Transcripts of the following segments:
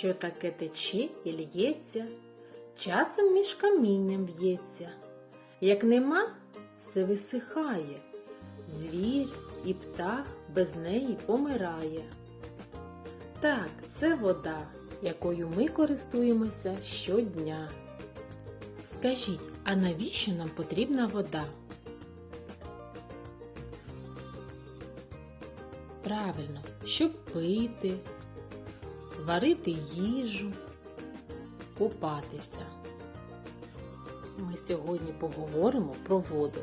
що таке тече і лється, часом між камінням б'ється. Як нема, все висихає, звір і птах без неї помирає. Так, це вода, якою ми користуємося щодня. Скажіть, а навіщо нам потрібна вода? Правильно, щоб пити, варити їжу, купатися. Ми сьогодні поговоримо про воду.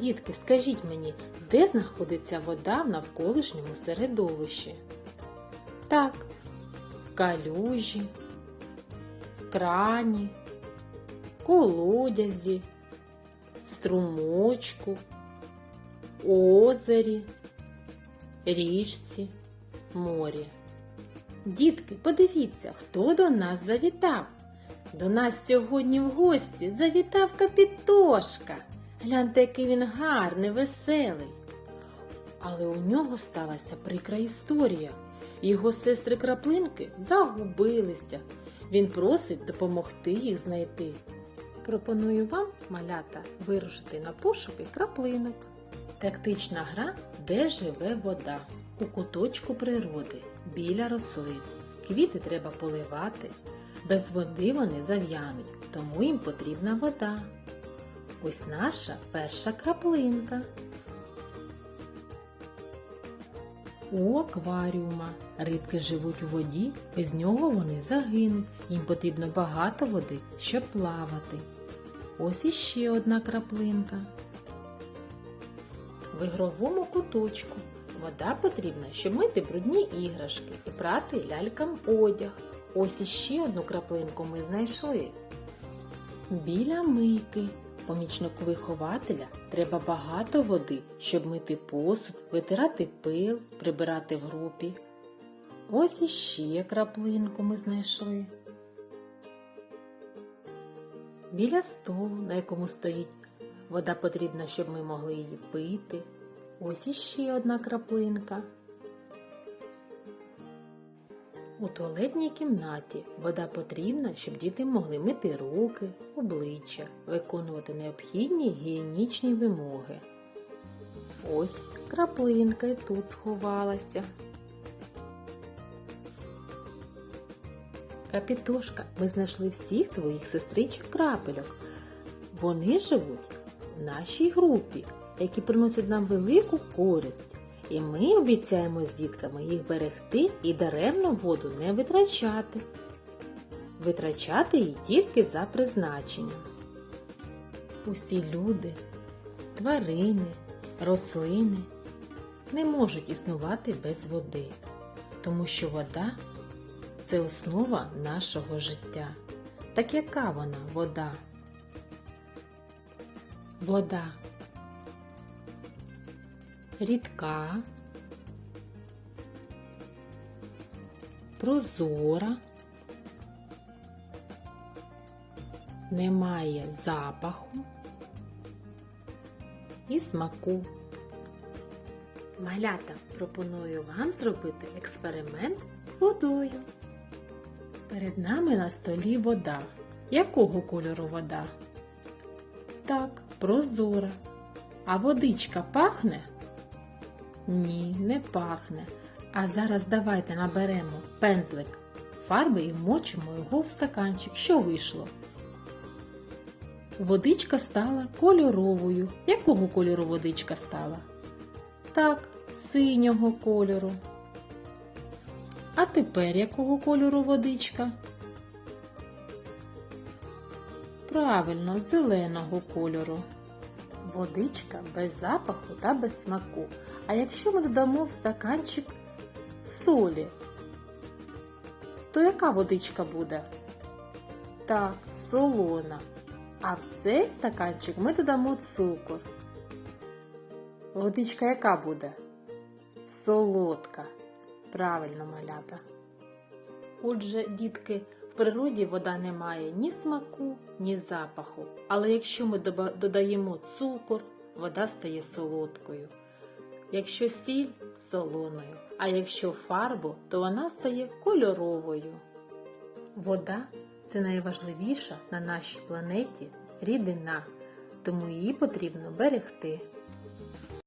Дітки, скажіть мені, де знаходиться вода в навколишньому середовищі? Так, в калюжі, в крані, колодязі, струмочку, озері, річці, морі. Дітки, подивіться, хто до нас завітав. До нас сьогодні в гості завітав капітошка. Гляньте, який він гарний, веселий. Але у нього сталася прикра історія. Його сестри краплинки загубилися. Він просить допомогти їх знайти. Пропоную вам, малята, вирушити на пошуки краплинок. Тактична гра, де живе вода. У куточку природи, біля рослин. Квіти треба поливати. Без води вони зав'януть, тому їм потрібна вода. Ось наша перша краплинка. У акваріума рибки живуть у воді, без нього вони загинуть. Їм потрібно багато води, щоб плавати. Ось іще одна краплинка. В ігровому куточку вода потрібна, щоб мити брудні іграшки і прати лялькам одяг. Ось іще одну краплинку ми знайшли. Біля мийки помічнику вихователя треба багато води, щоб мити посуд, витирати пил, прибирати в групі. Ось іще краплинку ми знайшли. Біля столу, на якому стоїть вода потрібна, щоб ми могли її пити. Ось іще одна краплинка. У туалетній кімнаті вода потрібна, щоб діти могли мити руки, обличчя, виконувати необхідні гігієнічні вимоги. Ось краплинка і тут сховалася. Капітошка, ми знайшли всіх твоїх сестричок крапельок. Вони живуть в нашій групі, які приносять нам велику користь. І ми обіцяємо з дітками їх берегти і даремно воду не витрачати. Витрачати її тільки за призначенням. Усі люди, тварини, рослини не можуть існувати без води, тому що вода це основа нашого життя. Так яка вона вода? Вода рідка, прозора, немає запаху і смаку. Малята пропоную вам зробити експеримент з водою. Перед нами на столі вода. Якого кольору вода? Так, прозора. А водичка пахне? Ні, не пахне. А зараз давайте наберемо пензлик фарби і вмочимо його в стаканчик. Що вийшло? Водичка стала кольоровою. Якого кольору водичка стала? Так, синього кольору. А тепер якого кольору водичка? Правильно, зеленого кольору. Водичка без запаху та без смаку. А якщо ми додамо в стаканчик солі, то яка водичка буде? Так, солона. А в цей стаканчик ми додамо цукор. Водичка яка буде? Солодка. Правильно малята. Отже, дітки, природі вода не має ні смаку, ні запаху. Але якщо ми додаємо цукор, вода стає солодкою. Якщо сіль солоною, а якщо фарбу, то вона стає кольоровою. Вода це найважливіша на нашій планеті рідина, тому її потрібно берегти.